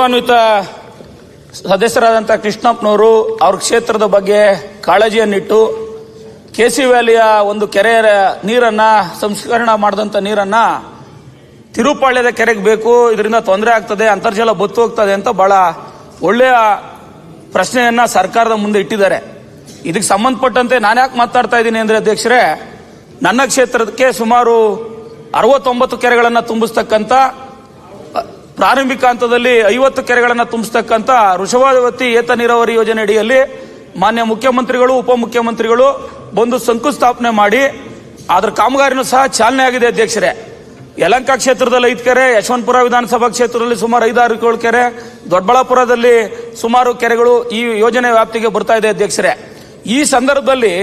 ಗೌರವಾನ್ವಿತ ಸದಸ್ಯರಾದಂಥ ಕೃಷ್ಣಪ್ಪನವರು ಅವ್ರ ಕ್ಷೇತ್ರದ ಬಗ್ಗೆ ಕಾಳಜಿಯನ್ನಿಟ್ಟು ಕೆ ಸಿ ವ್ಯಾಲಿಯ ಒಂದು ಕೆರೆಯ ನೀರನ್ನು ಸಂಸ್ಕರಣ ಮಾಡಿದಂಥ ನೀರನ್ನು ತಿರುಪಾಳ್ಯದ ಕೆರೆಗೆ ಬೇಕು, ಇದರಿಂದ ತೊಂದರೆ ಆಗ್ತದೆ, ಅಂತರ್ಜಲ ಬತ್ತು ಹೋಗ್ತದೆ ಅಂತ ಬಹಳ ಒಳ್ಳೆಯ ಪ್ರಶ್ನೆಯನ್ನು ಸರ್ಕಾರದ ಮುಂದೆ ಇಟ್ಟಿದ್ದಾರೆ. ಇದಕ್ಕೆ ಸಂಬಂಧಪಟ್ಟಂತೆ ನಾನು ಯಾಕೆ ಮಾತಾಡ್ತಾ ಇದ್ದೀನಿ ಅಂದರೆ ಅಧ್ಯಕ್ಷರೇ, ನನ್ನ ಕ್ಷೇತ್ರಕ್ಕೆ ಸುಮಾರು ಅರವತ್ತೊಂಬತ್ತು ಕೆರೆಗಳನ್ನು ತುಂಬಿಸ್ತಕ್ಕಂಥ ಪ್ರಾರಂಭಿಕ ಹಂತದಲ್ಲಿ ಐವತ್ತು ಕೆರೆಗಳನ್ನು ತುಂಬಿಸ್ತಕ್ಕಂಥ ವೃಷಭಾವತಿ ಏತ ನೀರಾವರಿ ಯೋಜನೆ ಅಡಿಯಲ್ಲಿ ಮಾನ್ಯ ಮುಖ್ಯಮಂತ್ರಿಗಳು, ಉಪಮುಖ್ಯಮಂತ್ರಿಗಳು ಬಂದು ಶಂಕುಸ್ಥಾಪನೆ ಮಾಡಿ ಅದರ ಕಾಮಗಾರಿನೂ ಸಹ ಚಾಲನೆ ಆಗಿದೆ ಅಧ್ಯಕ್ಷರೇ. ಯಲಂಕ ಕ್ಷೇತ್ರದಲ್ಲಿ ಐದು ಕೆರೆ, ಯಶವಂತಪುರ ವಿಧಾನಸಭಾ ಕ್ಷೇತ್ರದಲ್ಲಿ ಸುಮಾರು ಐದಾರು ಏಳು ಕೆರೆ, ದೊಡ್ಡಬಳ್ಳಾಪುರದಲ್ಲಿ ಸುಮಾರು ಕೆರೆಗಳು ಈ ಯೋಜನೆ ವ್ಯಾಪ್ತಿಗೆ ಬರ್ತಾ ಇದೆ ಅಧ್ಯಕ್ಷರೇ. ಈ ಸಂದರ್ಭದಲ್ಲಿ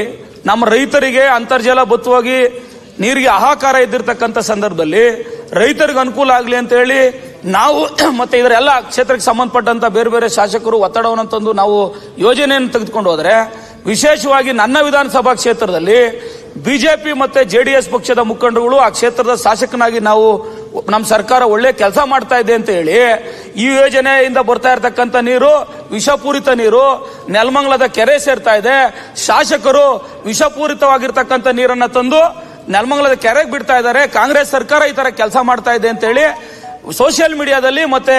ನಮ್ಮ ರೈತರಿಗೆ ಅಂತರ್ಜಲ ಬತ್ತುವಾಗಿ ನೀರಿಗೆ ಹಾಹಾಕಾರ ಇದ್ದಿರ್ತಕ್ಕಂಥ ಸಂದರ್ಭದಲ್ಲಿ ರೈತರಿಗೆ ಅನುಕೂಲ ಆಗಲಿ ಅಂತ ಹೇಳಿ ನಾವು ಮತ್ತೆ ಇದರೆಲ್ಲ ಕ್ಷೇತ್ರಕ್ಕೆ ಸಂಬಂಧಪಟ್ಟಂತ ಬೇರೆ ಬೇರೆ ಶಾಸಕರು ಒತ್ತಡವನ್ನು ತಂದು ನಾವು ಯೋಜನೆಯನ್ನು ತೆಗೆದುಕೊಂಡು ಹೋದ್ರೆ, ವಿಶೇಷವಾಗಿ ನನ್ನ ವಿಧಾನಸಭಾ ಕ್ಷೇತ್ರದಲ್ಲಿ ಬಿಜೆಪಿ ಮತ್ತೆ ಎಸ್ ಪಕ್ಷದ ಮುಖಂಡರುಗಳು ಆ ಕ್ಷೇತ್ರದ ಶಾಸಕನಾಗಿ ನಾವು ನಮ್ಮ ಸರ್ಕಾರ ಒಳ್ಳೆ ಕೆಲಸ ಮಾಡ್ತಾ ಇದೆ ಅಂತ ಹೇಳಿ, ಈ ಯೋಜನೆಯಿಂದ ಬರ್ತಾ ಇರತಕ್ಕಂತ ನೀರು, ವಿಷಪೂರಿತ ನೀರು, ನೆಲಮಂಗಲದ ಕೆರೆ ಸೇರ್ತಾ ಇದೆ. ಶಾಸಕರು ವಿಷಪೂರಿತವಾಗಿರ್ತಕ್ಕಂಥ ನೀರನ್ನ ತಂದು ನೆಲಮಂಗಲದ ಕೆರೆಗೆ ಬಿಡ್ತಾ ಇದ್ದಾರೆ. ಕಾಂಗ್ರೆಸ್ ಸರ್ಕಾರ ಈ ತರ ಕೆಲಸ ಮಾಡ್ತಾ ಇದೆ ಅಂತ ಹೇಳಿ ಸೋಷಿಯಲ್ ಮೀಡಿಯಾದಲ್ಲಿ ಮತ್ತೆ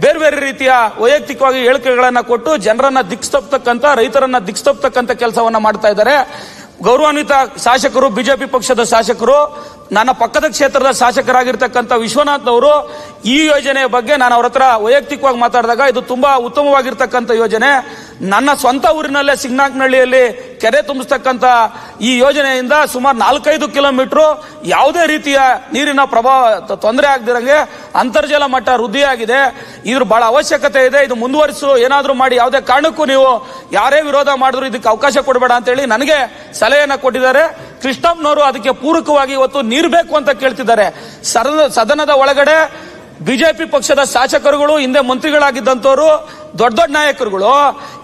ಬೇರೆ ಬೇರೆ ರೀತಿಯ ವೈಯಕ್ತಿಕವಾಗಿ ಹೇಳಿಕೆಗಳನ್ನು ಕೊಟ್ಟು ಜನರನ್ನ ದಿಕ್ಸ್ತಪ್ತಕ್ಕಂಥ, ರೈತರನ್ನ ದಿಕ್ಸ್ತಪ್ತಕ್ಕಂಥ ಕೆಲಸವನ್ನ ಮಾಡ್ತಾ ಇದ್ದಾರೆ. ಗೌರವಾನ್ವಿತ ಶಾಸಕರು, ಬಿಜೆಪಿ ಪಕ್ಷದ ಶಾಸಕರು ನನ್ನ ಪಕ್ಕದ ಕ್ಷೇತ್ರದ ಶಾಸಕರಾಗಿರ್ತಕ್ಕಂಥ ವಿಶ್ವನಾಥ್ ಅವರು ಈ ಯೋಜನೆಯ ಬಗ್ಗೆ ನಾನು ಅವ್ರ ಹತ್ರ ವೈಯಕ್ತಿಕವಾಗಿ ಮಾತಾಡಿದಾಗ ಇದು ತುಂಬಾ ಉತ್ತಮವಾಗಿರ್ತಕ್ಕಂಥ ಯೋಜನೆ. ನನ್ನ ಸ್ವಂತ ಊರಿನಲ್ಲೇ ಸಿಗ್ನಾಕ್ನಹಳ್ಳಿಯಲ್ಲಿ ಕೆರೆ ತುಂಬಿಸ್ತಕ್ಕಂಥ ಈ ಯೋಜನೆಯಿಂದ ಸುಮಾರು ನಾಲ್ಕೈದು ಕಿಲೋಮೀಟರ್ ಯಾವುದೇ ರೀತಿಯ ನೀರಿನ ಪ್ರಭಾವ ತೊಂದರೆ ಆಗದಿರಂಗೆ ಅಂತರ್ಜಲ ಮಟ್ಟ ವೃದ್ಧಿಯಾಗಿದೆ. ಇದ್ರ ಬಹಳ ಅವಶ್ಯಕತೆ ಇದೆ. ಇದು ಮುಂದುವರಿಸು ಏನಾದರೂ ಮಾಡಿ ಯಾವುದೇ ಕಾರಣಕ್ಕೂ ನೀವು ಯಾರೇ ವಿರೋಧ ಮಾಡಿದ್ರು ಇದಕ್ಕೆ ಅವಕಾಶ ಕೊಡಬೇಡ ಅಂತ ಹೇಳಿ ನನಗೆ ಸಲಹೆಯನ್ನು ಕೊಟ್ಟಿದ್ದಾರೆ. ಕೃಷ್ಣಪ್ಪನವರು ಅದಕ್ಕೆ ಪೂರಕವಾಗಿ ಇವತ್ತು ನೀರು ಬೇಕು ಅಂತ ಕೇಳ್ತಿದ್ದಾರೆ. ಸದನ, ಸದನದ ಒಳಗಡೆ ಬಿಜೆಪಿ ಪಕ್ಷದ ಶಾಸಕರುಗಳು, ಹಿಂದೆ ಮಂತ್ರಿಗಳಾಗಿದ್ದಂಥವ್ರು, ದೊಡ್ಡ ದೊಡ್ಡ ನಾಯಕರುಗಳು,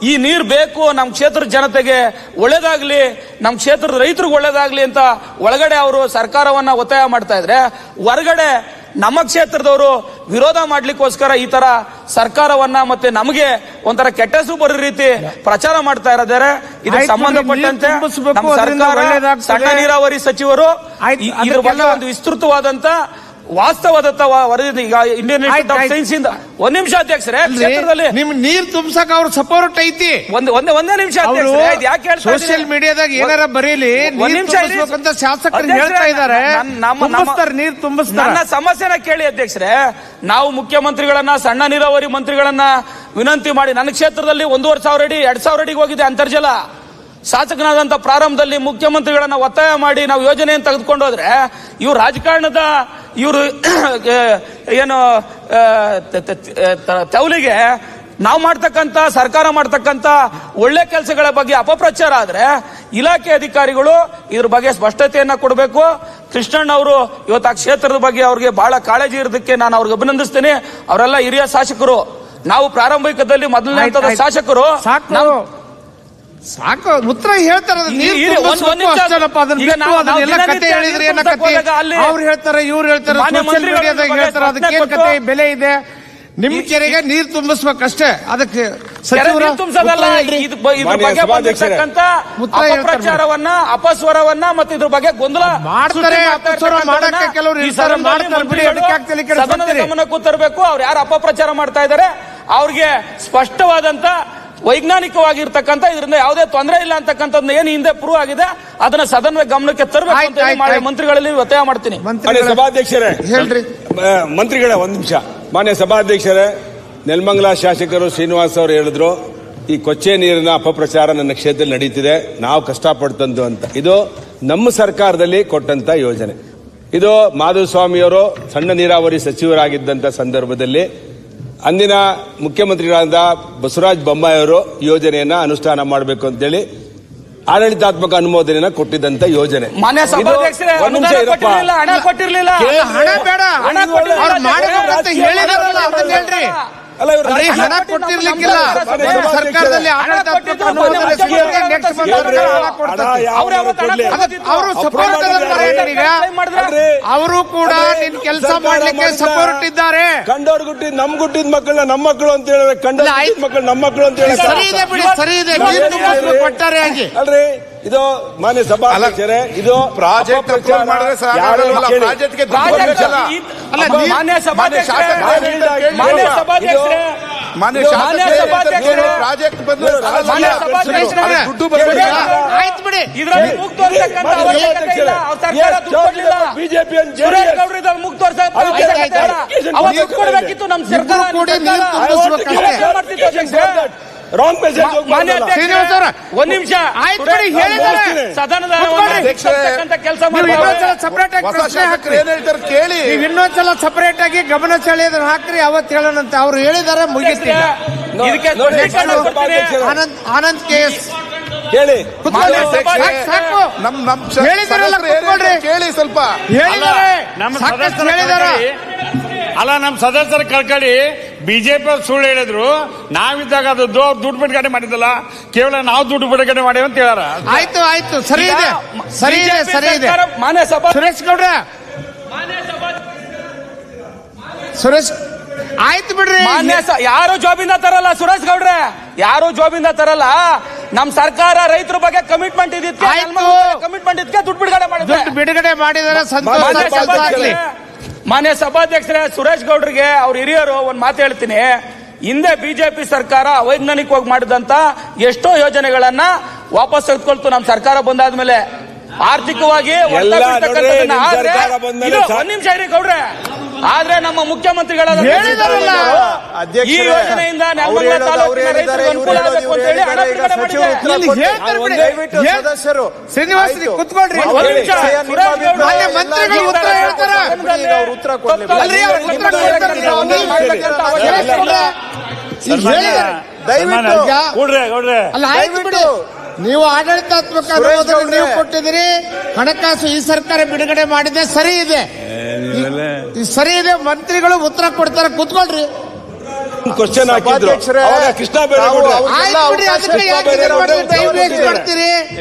ಈ ನೀರು ಬೇಕು ನಮ್ಮ ಕ್ಷೇತ್ರದ ಜನತೆಗೆ ಒಳ್ಳೇದಾಗ್ಲಿ ನಮ್ಮ ಕ್ಷೇತ್ರದ ರೈತರಿಗೆ ಒಳ್ಳೇದಾಗ್ಲಿ ಅಂತ ಒಳಗಡೆ ಅವರು ಸರ್ಕಾರವನ್ನ ಒತ್ತಾಯ ಮಾಡ್ತಾ ಇದ್ರೆ, ಹೊರಗಡೆ ನಮ್ಮ ಕ್ಷೇತ್ರದವರು ವಿರೋಧ ಮಾಡ್ಲಿಕ್ಕೋಸ್ಕರ ಈ ತರ ಸರ್ಕಾರವನ್ನ ಮತ್ತೆ ನಮಗೆ ಒಂಥರ ಕೆಟ್ಟಸು ಬರೋ ರೀತಿ ಪ್ರಚಾರ ಮಾಡ್ತಾ ಇರೋದಾರೆ ಇದಕ್ಕೆ ಸಂಬಂಧಪಟ್ಟಂತೆ ಸರ್ಕಾರ. ಸಣ್ಣ ನೀರಾವರಿ ಸಚಿವರು ಇದ್ರ ಬಗ್ಗೆ ಒಂದು ವಿಸ್ತೃತವಾದಂತ ವಾಸ್ತವದಂತ ವ- ವರದಿ ಈಗ ಇಂಡಿಯನ್ ಇನ್ಸ್ಟಿಟ್ಯೂಟ್ ಆಫ್ ಸೈನ್ಸ್ ಇಂದ ಒಂದ್ ನಿಮಿಷ ಅಧ್ಯಕ್ಷರೇ ಕ್ಷೇತ್ರದಲ್ಲಿ ನಿಮ್ ನೀರ್ ತುಂಬಸಕ್ ಅವ್ರ ಸಪೋರ್ಟ್ ಐತಿ. ಒಂದ್ ಒಂದೇ ಒಂದೇ ನಿಮಿಷ ಯಾಕೆ? ಸೋಷಿಯಲ್ ಮೀಡಿಯಾದಾಗ ಏನಾರ ಬರೀಲಿ ಒಂದ್ ನಿಮಿಷ. ತುಂಬಿಸ್ಬೇಕಂತ ಶಾಸಕರು ಹೇಳ್ತಾ ಇದ್ದಾರೆ. ನೀರ್ ತುಂಬಿಸ್ತಾರೆ. ನನ್ನ ಸಮಸ್ಯೆನ ಕೇಳಿ ಅಧ್ಯಕ್ಷರೇ ನಾವು ಮುಖ್ಯಮಂತ್ರಿಗಳನ್ನ ಸಣ್ಣ ನೀರಾವರಿ ಮಂತ್ರಿಗಳನ್ನ ವಿನಂತಿ ಮಾಡಿ ನನ್ನ ಕ್ಷೇತ್ರದಲ್ಲಿ ಒಂದೂವರೆ ಸಾವಿರ ಅಡಿ ಎರಡ್ ಸಾವಿರ ಅಡಿಗೆ ಹೋಗಿದೆ ಅಂತರ್ಜಲ. ಶಾಸಕನಾದಂತ ಪ್ರಾರಂಭದಲ್ಲಿ ಮುಖ್ಯಮಂತ್ರಿಗಳನ್ನ ಒತ್ತಾಯ ಮಾಡಿ ನಾವು ಯೋಜನೆಯನ್ನು ತೆಗೆದುಕೊಂಡು ಹೋದ್ರೆ ಇವ್ರು ರಾಜಕಾರಣದ ಇವರು ಏನು ಆ, ತ- ತ- ತ- ತವಲಿಗೆ ನಾವು ಮಾಡ್ತಕ್ಕಂಥ ಸರ್ಕಾರ ಮಾಡ್ತಕ್ಕಂಥ ಒಳ್ಳೆ ಕೆಲಸಗಳ ಬಗ್ಗೆ ಅಪಪ್ರಚಾರ ಆದರೆ ಇಲಾಖೆ ಅಧಿಕಾರಿಗಳು ಇದ್ರ ಬಗ್ಗೆ ಸ್ಪಷ್ಟತೆಯನ್ನ ಕೊಡಬೇಕು. ಕೃಷ್ಣಣ್ಣ ಅವರು ಇವತ್ತು ಆ ಕ್ಷೇತ್ರದ ಬಗ್ಗೆ ಅವ್ರಿಗೆ ಬಹಳ ಕಾಳಜಿ ಇರೋದಕ್ಕೆ ನಾನು ಅವ್ರಿಗೆ ಅಭಿನಂದಿಸ್ತೇನೆ. ಅವರೆಲ್ಲ ಹಿರಿಯ ಶಾಸಕರು. ನಾವು ಪ್ರಾರಂಭಿಕದಲ್ಲಿ ಮೊದಲನೇ ಹಂತದ. ಶಾಸಕರು. ಸಾಕು ಉತ್ತರ ಹೇಳ್ತಾರ ಅವ್ರು ಹೇಳ್ತಾರೆ ಇವ್ರು ಹೇಳ್ತಾರೆ ಸೋಷಿಯಲ್ ಮೀಡಿಯಾದಾಗ ಹೇಳ್ತಾರೆ ಅದಕ್ಕೆ ಕತೆ? ಬೆಲೆ ಇದೆ. ನಿಮ್ ಕೆರೆಗೆ ನೀರ್ ತುಂಬಿಸ್ಬೇಕಷ್ಟೇ. ಅದಕ್ಕೆ ಪ್ರಚಾರವನ್ನ ಸಚಿವರ ನೀರು ತುಂಬಿಸೋದಲ್ಲ. ಇದು ಬ- ಇದ್ರ ಬಗ್ಗೆ ಸಭಾಧ್ಯಕ್ಷರೇ. ಬಂದಿರ್ತಕ್ಕಂಥ ಮುತ್ರ ಅಪಪ್ರಚಾರವನ್ನ ಅಪಸ್ವರವನ್ನ ಮತ್ತೆ ಇದ್ರ ಬಗ್ಗೆ ಗೊಂದಲ ಮಾಡ್ತಾರೆ, ಗಮನಕ್ಕೂ ತರಬೇಕು. ಅವ್ರು ಯಾರು ಅಪಪ್ರಚಾರ ಮಾಡ್ತಾ ಇದಾರೆ ಅವ್ರಿಗೆ ಸ್ಪಷ್ಟವಾದಂತ ವೈಜ್ಞಾನಿಕವಾಗಿರ್ತಕ್ಕಂಥ ಇದರಿಂದ ಯಾವುದೇ ತೊಂದರೆ ಇಲ್ಲ ಅಂತಕ್ಕಂಥದ್ದು ಏನು ಹಿಂದೆ ಪ್ರೂವ್ ಆಗಿದೆ ಅದನ್ನ ಸದನ ಗಮನಕ್ಕೆ ತರಬೇಕು ಅಂತ ಮಂತ್ರಿಗಳಲ್ಲಿ ಒತ್ತಾಯ ಮಾಡ್ತೀನಿ. ಮಾನ್ಯ ಸಭಾಧ್ಯಕ್ಷರೇ ಹೇಳ್ರಿ. ಮಂತ್ರಿಗಳೇ ಒಂದ್ ನಿಮಿಷ. ಮಾನ್ಯ ಸಭಾಧ್ಯಕ್ಷರೇ ನೆಲಮಂಗಲ ಶಾಸಕರು ಶ್ರೀನಿವಾಸ್ ಅವರು ಹೇಳಿದ್ರು ಈ ಕೊಚ್ಚೆ ನೀರಿನ ಅಪಪ್ರಚಾರ ನನ್ನ ಕ್ಷೇತ್ರದಲ್ಲಿ ನಡೀತಿದೆ ನಾವು ಕಷ್ಟಪಡ್ತಂದು ಅಂತ. ಇದು ನಮ್ಮ ಸರ್ಕಾರದಲ್ಲಿ ಕೊಟ್ಟಂತ ಯೋಜನೆ. ಇದು ಮಾಧುಸ್ವಾಮಿಯವರು ಸಣ್ಣ ನೀರಾವರಿ ಸಚಿವರಾಗಿದ್ದಂತ ಸಂದರ್ಭದಲ್ಲಿ ಅಂದಿನ ಮುಖ್ಯಮಂತ್ರಿಗಳಾದ ಬಸವರಾಜ ಬೊಮ್ಮಾಯಿ ಅವರು ಯೋಜನೆಯನ್ನ ಅನುಷ್ಠಾನ ಮಾಡಬೇಕು ಅಂತೇಳಿ ಆಡಳಿತಾತ್ಮಕ ಅನುಮೋದನೆಯನ್ನ ಕೊಟ್ಟಿದ್ದಂತ ಯೋಜನೆ. ಕೊಟ್ಟಿರ್ಲಿಲ್ಲ ಹಣ ಕೊಟ್ಟಿರ್ಲಿಕ್ಕಿಲ್ಲ ಸರ್ಕಾರದಲ್ಲಿ ಅವ್ರು ಸಪೋರ್ಟ್ ಅವರು ಕೂಡ ನಿನ್ ಕೆಲಸ ಮಾಡ್ಲಿಕ್ಕೆ ಸಪೋರ್ಟ್ ಇದ್ದಾರೆ. ಕಂಡೋರ್ ಗುಟ್ಟಿ ನಮ್ ಗುಟ್ಟಿದ ಮಕ್ಕಳ ನಮ್ಮ ಮಕ್ಕಳು ಅಂತ ಹೇಳಿದ್ರೆ ಕಂಡ. ಮಕ್ಕಳು ನಮ್ಮ ಮಕ್ಕಳು ಅಂತ ಹೇಳಿ ಸರಿ ಇದೆ ಬಿಡಿ ಸರಿ ಇದೆ. ಕೊಟ್ಟಾರೆ ಆಗಿ. ಅಲ್ರಿ. ಇದು ಮಾನ್ಯ ಸಭಾಧ್ಯಕ್ಷರೇ ಇದು ಪ್ರಾಜೆಕ್ಟ್ ಮಾನ್ಯ ಸಭಾಧ್ಯಕ್ಷರೇ ಮಾನ್ಯ ಪ್ರಾಜೆಕ್ಟ್ ಬಂದ್ರೆ ಮಾನ್ಯ ಸಭಾಧ್ಯಕ್ಷರೇ, ದುಡ್ಡು ಆಯ್ತು ಬಿಡಿ. ಇದ್ರಲ್ಲಿ ಮುಕ್ತ ತೋರ್ಸಕ್ಕಂತ ಅವಶ್ಯಕತೆ ಇಲ್ಲ. ಅವ್ರ ಸರ್ಕಾರ ದುಡ್ಡು ಕೊಡ್ಲಿಲ್ಲ. ಬಿಜೆಪಿ ಸುರೇಶ್ ಗೌಡ್ರು ಇದ್ರಲ್ಲಿ ಮುಕ್ತ ನಮ್ಮ ಸರ್ಕಾರ ರಾಂಗ್ ಮೆಸೇಜ್ ಶ್ರೀನಿವಾಸ್ ಅವರೇ, ಒಂದ್ ನಿಮಿಷ. ಆಯ್ತು ಬಿಡಿ, ಹೇಳಿದ್ದಾರೆ. ಸದನದ. ಕೆಲಸ ಸಪರೇಟ್ ಆಗಿ ಪ್ರಶ್ನೆ ಹಾಕ್ರಿ. ಏನ್ ಹೇಳ್ತಾರೆ ಕೇಳಿ. ನೀವು ಇನ್ನೊಂದ್ಸಲ ಸಪರೇಟ್ ಆಗಿ ಗಮನ ಸೆಳೆಯೋದನ್ನ ಹಾಕ್ರಿ ಅವತ್ತು ಹೇಳೋಣಂತ. ಅವ್ರು ಹೇಳಿದಾರೆ ಮುಗಿಸಿ ಇದಕ್ಕೆ ಆನಂದ್ ಆನಂದ್ ಕೇಸ್ ಸಾಕು ನಮ್ ನಮ್ ಹೇಳಿದ್ರಲ್ಲ. ಕೇಳಿ ಸ್ವಲ್ಪ. ಹೇಳಿದಾರೆ. ಅಲ್ಲ ನಮ್ಮ ಸದಸ್ಯರ ಕಳ್ಕಳಿ. ಬಿಜೆಪಿ ಸುಳ್ಳು ಹೇಳಿದ್ರು ನಾವಿದ್ದಾಗ ಅದು ದುಡ್ಡು ಬಿಡುಗಡೆ ಮಾಡಿದಲ್ಲ ಕೇವಲ ನಾವು ದುಡ್ಡು ಬಿಡುಗಡೆ ಮಾಡಿ ಅಂತ ಹೇಳಾರ ಆಯ್ತು ಆಯ್ತು. ಸರಿ ಇದೆ. ಸರಿ ಇದೆ ಸರಿ ಇದೆ. ಮಾನ್ಯ ಸಭಾ ಸುರೇಶ್ ಗೌಡ್ರ. ಸುರೇಶ್ ಆಯ್ತು ಬಿಡ್ರಿ. ಮಾನ್ಯ ಯಾರು ಜಾಬಿಂದ ತರಲ್ಲ ಸುರೇಶ್ ಗೌಡ್ರೆ? ಯಾರು ಜಾಬಿಂದ ತರಲ್ಲ? ನಮ್ ಸರ್ಕಾರ ರೈತರ ಬಗ್ಗೆ ಕಮಿಟ್ಮೆಂಟ್ ಇದ್ದಿತ್ತು. ಕಮಿಟ್ಮೆಂಟ್ ಇದ್ಕೆ ದುಡ್ಡು ಬಿಡುಗಡೆ ಮಾಡಿದ್ರೆ. ಬಿಡುಗಡೆ ಮಾಡಿದರೆ ಸಂತೋಷ ಮಾನ್ಯ ಸಭಾಧ್ಯಕ್ಷರೇ ಸುರೇಶ್ ಗೌಡ್ರಿಗೆ ಅವ್ರ ಹಿರಿಯರು ಒಂದ್ ಮಾತು ಹೇಳ್ತೀನಿ. ಹಿಂದೆ ಬಿಜೆಪಿ ಸರ್ಕಾರ ಅವೈಜ್ಞಾನಿಕವಾಗಿ ಮಾಡಿದಂತ ಎಷ್ಟೋ ಯೋಜನೆಗಳನ್ನ ವಾಪಸ್ ತೆಗೆದುಕೊಳ್ತು ನಮ್ ಸರ್ಕಾರ ಬಂದಾದ್ಮೇಲೆ. ಆರ್ಥಿಕವಾಗಿ ಒಂದ್ ನಿಮಿಷ ಇರಿ ಗೌಡ್ರೆ. ಆದ್ರೆ ನಮ್ಮ ಮುಖ್ಯಮಂತ್ರಿಗಳ ಹೇಳಿದಾರಲ್ಲ. ಈ ಯೋಜನೆಯಿಂದ ನೆಲಮಂಗಲ ತಾಲೂಕಿನ ರೈತರಿಗೆ ಅನುಕೂಲ ಆಗಬೇಕು ಅಂತ ಹೇಳಿ ಹಣ ಬಿಡುಗಡೆ ಮಾಡಿದ್ದಾರೆ. ಇಲ್ಲಿ ಹೇಳ್ತಾರೆ ಬಿಡಿ. ಸದಸ್ಯರು. ಶ್ರೀನಿವಾಸ್ ಕುತ್ಕೊಳ್ರಿ. ಉತ್ತರ ದಯವಿಟ್ಟು ಈಗ ಗೌಡ್ರೆ ಅಲ್ಲ ಆಯ್ತು ಬಿಡಿ. ನೀವು ಆಡಳಿತಾತ್ಮಕ ನೀವು ಕೊಟ್ಟಿದ್ದೀರಿ. ಹಣಕಾಸು ಈ ಸರ್ಕಾರ ಬಿಡುಗಡೆ ಮಾಡಿದೆ. ಸರಿ ಇದೆ. ಸರಿ ಇದೆ ಮಂತ್ರಿಗಳು ಉತ್ತರ ಕೊಡ್ತಾರೆ ಕೂತ್ಕೊಳ್ರಿ. ಕ್ವಶನ್ ಹಾಕಿದ್ರು. ಅವಾಗ ಕೃಷ್ಣ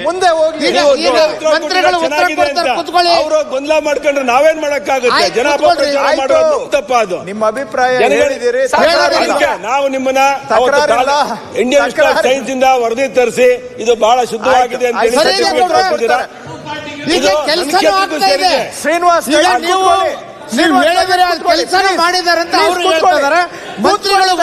ಮುಂದೆ ಹೋಗಿ. ಮಂತ್ರಿಗಳು ಉತ್ತರ ಕೊಡ್ತಾರೆ. ಕೂತ್ಕೊಳ್ಳಿ. ಅವರು ಗೊಂದಲ ಮಾಡ್ಕೊಂಡ್ರೆ ನಾವೇನ್ ಮಾಡಕ್ಕಾಗುತ್ತೆ? ಜನ. ಮಾಡೋದು ತಪ್ಪ ಅದು ನಿಮ್ಮ ಅಭಿಪ್ರಾಯ ಹೇಳಿದಿರಿ ನಾವು ನಿಮ್ಮನ್ನ. ಇಂಡಿಯನ್ ಸೈನ್ಸ್ ಇಂದ ವರದಿ ತರಿಸಿ ಇದು ಬಹಳ ಶುದ್ಧವಾಗಿದೆ ಅಂತ ಹೇಳಿ ಈಗ ಕೆಲಸ ಕೆಲಸನೂ ಆಗ್ತಾ ಇದೆ. ಶ್ರೀನಿವಾಸ್ ಈಗ ನೀವು. ನೀವು ಹೇಳಿದರೆ ಕೆಲಸ. ಕೆಲಸನೂ ಮಾಡಿದ್ದಾರೆ ಅಂತ ಅವರು. ಹೇಳ್ತಾರೆ ಮಂತ್ರಿಗಳು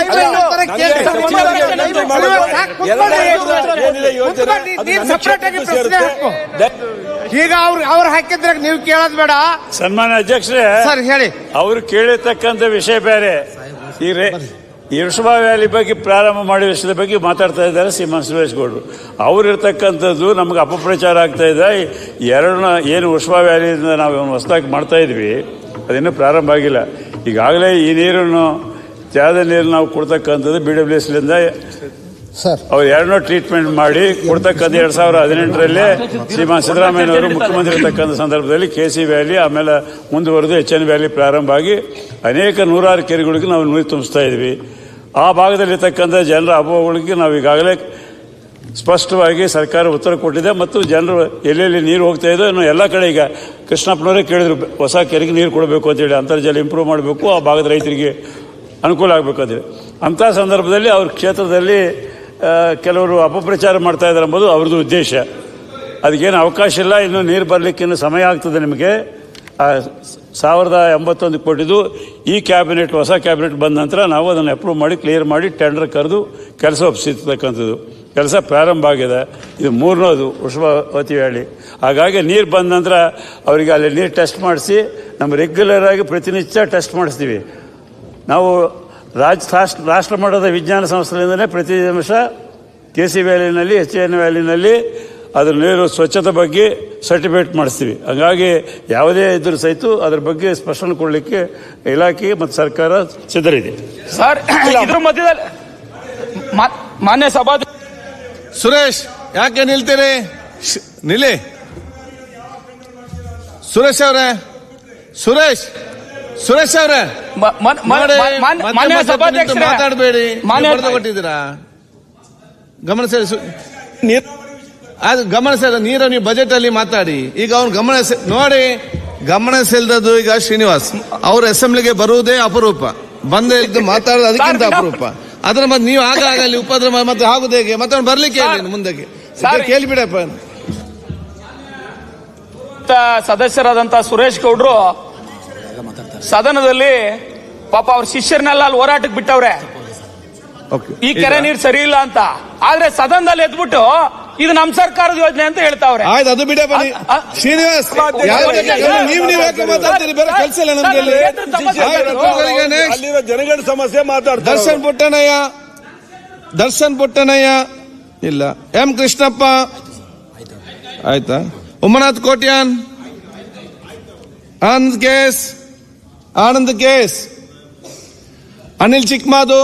ಈಗ ಅವ್ರು ಅವ್ರು ಹಾಕಿದ್ರೆ ನೀವು ಕೇಳೋದ್ ಬೇಡ. ಸನ್ಮಾನ್ಯ ಅಧ್ಯಕ್ಷರೇ ಸರ್ ಹೇಳಿ. ಅವ್ರು ಕೇಳಿರ್ತಕ್ಕಂಥ ವಿಷಯ ಬೇರೆ. ಈ ವೃಷಭ ವ್ಯಾಲಿ ಬಗ್ಗೆ ಪ್ರಾರಂಭ ಮಾಡಿ ವಿಷಯದ ಬಗ್ಗೆ ಮಾತಾಡ್ತಾ ಇದ್ದಾರೆ ಶ್ರೀಮಾನ್ ಸುರೇಶ್ ಗೌಡ್ರು. ಅವರಿರ್ತಕ್ಕಂಥದ್ದು ನಮ್ಗೆ ಅಪಪ್ರಚಾರ ಆಗ್ತಾ ಇದೆ. ಎರಡನ್ನ ಏನು ಉಷ್ಮಾ ವ್ಯಾಲಿಯಿಂದ ನಾವು ಹೊಸದಾಗಿ ಮಾಡ್ತಾ ಇದ್ವಿ ಅದಿನ್ನೂ ಪ್ರಾರಂಭ ಆಗಿಲ್ಲ. ಈಗಾಗಲೇ ಈ ನೀರನ್ನು ತ್ಯಾದ ನೀರು ನಾವು ಕೊಡ್ತಕ್ಕಂಥದ್ದು ಬಿ ಡಬ್ಲ್ಯೂ ಎಸ್ಲಿಂದ ಸರ್. ಅವ್ರು ಎರಡನ್ನೂ ಟ್ರೀಟ್ಮೆಂಟ್ ಮಾಡಿ ಕೊಡ್ತಕ್ಕಂಥ ಎರಡ್ ಸಾವಿರದ ಹದಿನೆಂಟರಲ್ಲಿ ಶ್ರೀಮಾನ್ ಸಿದ್ದರಾಮಯ್ಯನವರು ಮುಖ್ಯಮಂತ್ರಿ ಇರ್ತಕ್ಕಂಥ ಸಂದರ್ಭದಲ್ಲಿ ಕೆ ಸಿ ವ್ಯಾಲಿ ಆಮೇಲೆ ಮುಂದುವರೆದು ಎಚ್ ಎನ್ ವ್ಯಾಲಿ ಪ್ರಾರಂಭ ಆಗಿ ಅನೇಕ ನೂರಾರು ಕೆರೆಗಳಿಗೆ ನಾವು ನೀರು ತುಂಬಿಸ್ತಾ ಇದ್ವಿ. ಆ ಭಾಗದಲ್ಲಿರ್ತಕ್ಕಂಥ ಜನರ ಅಭಾವಗಳಿಗೆ ನಾವು ಈಗಾಗಲೇ ಸ್ಪಷ್ಟವಾಗಿ ಸರ್ಕಾರ ಉತ್ತರ ಕೊಟ್ಟಿದೆ ಮತ್ತು ಜನರು ಎಲ್ಲೆಲ್ಲಿ ನೀರು ಹೋಗ್ತಾ ಇದೆ ಇನ್ನು ಎಲ್ಲ ಕಡೆ ಈಗ ಕೃಷ್ಣಪ್ಪನವರೇ ಕೇಳಿದ್ರು, ಹೊಸ ಕೆರೆಗೆ ನೀರು ಕೊಡಬೇಕು ಅಂತೇಳಿ ಅಂತರ್ಜಲ ಇಂಪ್ರೂವ್ ಮಾಡಬೇಕು, ಆ ಭಾಗದ ರೈತರಿಗೆ ಅನುಕೂಲ ಆಗಬೇಕು ಅಂತೇಳಿ ಅಂಥ ಸಂದರ್ಭದಲ್ಲಿ ಅವ್ರ ಕ್ಷೇತ್ರದಲ್ಲಿ ಕೆಲವರು ಅಪಪ್ರಚಾರ ಮಾಡ್ತಾ ಇದ್ದಾರೆ ಎಂಬುದು ಅವ್ರದ್ದು ಉದ್ದೇಶ. ಅದಕ್ಕೇನು ಅವಕಾಶ ಇಲ್ಲ, ಇನ್ನು ನೀರು ಬರಲಿಕ್ಕೆ ಇನ್ನು ಸಮಯ ಆಗ್ತದೆ ನಿಮಗೆ. ಸಾವಿರದ ಎಂಬತ್ತೊಂದು ಕೊಟ್ಟಿದ್ದು, ಈ ಕ್ಯಾಬಿನೆಟ್, ಹೊಸ ಕ್ಯಾಬಿನೆಟ್ ಬಂದ ನಂತರ ನಾವು ಅದನ್ನು ಅಪ್ರೂವ್ ಮಾಡಿ ಕ್ಲಿಯರ್ ಮಾಡಿ ಟೆಂಡರ್ ಕರೆದು ಕೆಲಸ ಒಪ್ಪಿಸಿರ್ತಕ್ಕಂಥದ್ದು. ಕೆಲಸ ಪ್ರಾರಂಭ ಆಗಿದೆ. ಇದು ಮೂರನೇದು ಉಷ್ಮಾವತಿ ವ್ಯಾಲಿ ಹಾಗಾಗಿ ನೀರು ಬಂದ ನಂತರ ಅವರಿಗೆ ಅಲ್ಲಿ ನೀರು ಟೆಸ್ಟ್ ಮಾಡಿಸಿ, ನಮ್ಮ ರೆಗ್ಯುಲರ್ ಆಗಿ ಪ್ರತಿನಿತ್ಯ ಟೆಸ್ಟ್ ಮಾಡಿಸ್ತೀವಿ. ನಾವು ರಾಜ್, ರಾಷ್ಟ್ರ ರಾಷ್ಟ್ರ ಮಟ್ಟದ ವಿಜ್ಞಾನ ಸಂಸ್ಥೆಯಿಂದಲೇ ಪ್ರತಿ ನಿಮಿಷ ಕೆ ಸಿ ವ್ಯಾಲಿನಲ್ಲಿ ಎಚ್ ಎನ್ ವ್ಯಾಲಿನಲ್ಲಿ ಅದ್ರ ನೀರು ಸ್ವಚ್ಛತೆ ಬಗ್ಗೆ ಸರ್ಟಿಫಿಕೇಟ್ ಮಾಡಿಸ್ತೀವಿ. ಹಾಗಾಗಿ ಯಾವುದೇ ಇದ್ರ ಸಹಿತ ಅದ್ರ ಬಗ್ಗೆ ಸ್ಪಷ್ಟನೆ ಕೊಡಲಿಕ್ಕೆ ಇಲಾಖೆ ಮತ್ತು ಸರ್ಕಾರ ಸಿದ್ಧರಿದೆ. ಸರ್ ಇದ್ರ ಮಧ್ಯದಲ್ಲಿ ಮಾ- ಮಾನ್ಯ ಸಭಾ ಸುರೇಶ್ ಯಾಕೆ ನಿಲ್ತೀರಿ? ಶ್- ನಿಲ್ಲಿ. ಸುರೇಶ್ ಅವರೇ. ಸುರೇಶ್ ಸುರೇಶ್ ಅವರೇ. ಮಾನ್ಯ- ಸಭಾಧ್ಯಕ್ಷರೇ ಮಾತಾಡಬೇಡಿ. ಮಾನ್ಯ ಕೊಟ್ಟಿದ್ದೀರಾ? ಗಮನ ಸೆಳೆಸು. ಅದು ಗಮನ ನೀರ ನೀರು ನೀವು ಬಜೆಟ್ ಅಲ್ಲಿ ಮಾತಾಡಿ. ಈಗ ಅವ್ನು ಗಮನ ನೋಡಿ ಗಮನ ಸೆಲ್ದದ್ದು ಈಗ ಶ್ರೀನಿವಾಸ್. ಅವ್ರ ಅಸೆಂಬ್ಲಿಗೆ ಬರುವುದೇ ಅಪರೂಪ. ಬಂದ ಇದ್ದು ಮಾತಾಡೋದು ಅದಕ್ಕಿಂತ ಅಪರೂಪ. ಅದ್ರ ಮತ್ತೆ ನೀವು ಆಗ ಆಗ ಅಲ್ಲಿ ಉಪದ್ರ ಮತ್ತೆ ಆಗುದು ಹೇಗೆ? ಮತ್ತೆ ಅವ್ನು ಬರ್ಲಿಕ್ಕೆ ಹೇಳಿ ಮುಂದಕ್ಕೆ. ಕೇಳಿಬಿಡಪ್ಪ. ಸದಸ್ಯರಾದಂತ ಸುರೇಶ್ ಗೌಡ್ರು ಸದನದಲ್ಲಿ ಪಾಪ ಅವ್ರ ಶಿಷ್ಯರನ್ನೆಲ್ಲ ಅಲ್ಲಿ ಹೋರಾಟಕ್ಕೆ ಬಿಟ್ಟವ್ರೆ. ಓಕೆ ಈ ಕೆರೆ ನೀರು ಸರಿ ಇಲ್ಲ ಅಂತ. ಆದ್ರೆ ಸದನದಲ್ಲಿ ಎದ್ಬಿಟ್ಟು ಇದು ನಮ್ಮ ಸರ್ಕಾರದ ಯೋಜನೆ ಅಂತ ಹೇಳ್ತಾವ್ರೆ. ಆಯ್ತು ಅದು ಬಿಡ ಬನ್ನಿ. ಶ್ರೀನಿವಾಸ್ ನೀವು ನೀವು ಯಾಕೆ ಮಾತಾಡ್ತೀರಿ? ಬೇರೆ ಕೆಲಸ ಇಲ್ಲ ನಮ್ಗೆ ಇಲ್ಲಿ. ಆಯ್ತು, ಕೂತ್ಕೊಳ್ಳಿ, ಅಲ್ಲಿರೋ ಜನಗಳ ಸಮಸ್ಯೆ ಮಾತಾಡ್ತಾರೆ ದರ್ಶನ್ ಪುಟ್ಟನಯ್ಯ ದರ್ಶನ್ ಪುಟ್ಟನಯ್ಯ ಇಲ್ಲ. ಎಂ ಕೃಷ್ಣಪ್ಪ. ಆಯ್ತಾ? ಉಮನಾಥ್ ಕೋಟ್ಯಾನ್. ಆನಂದ್ ಕೇಸ್. ಆನಂದ್ ಕೇಸ್. ಅನಿಲ್ ಚಿಕ್ಮಾದು.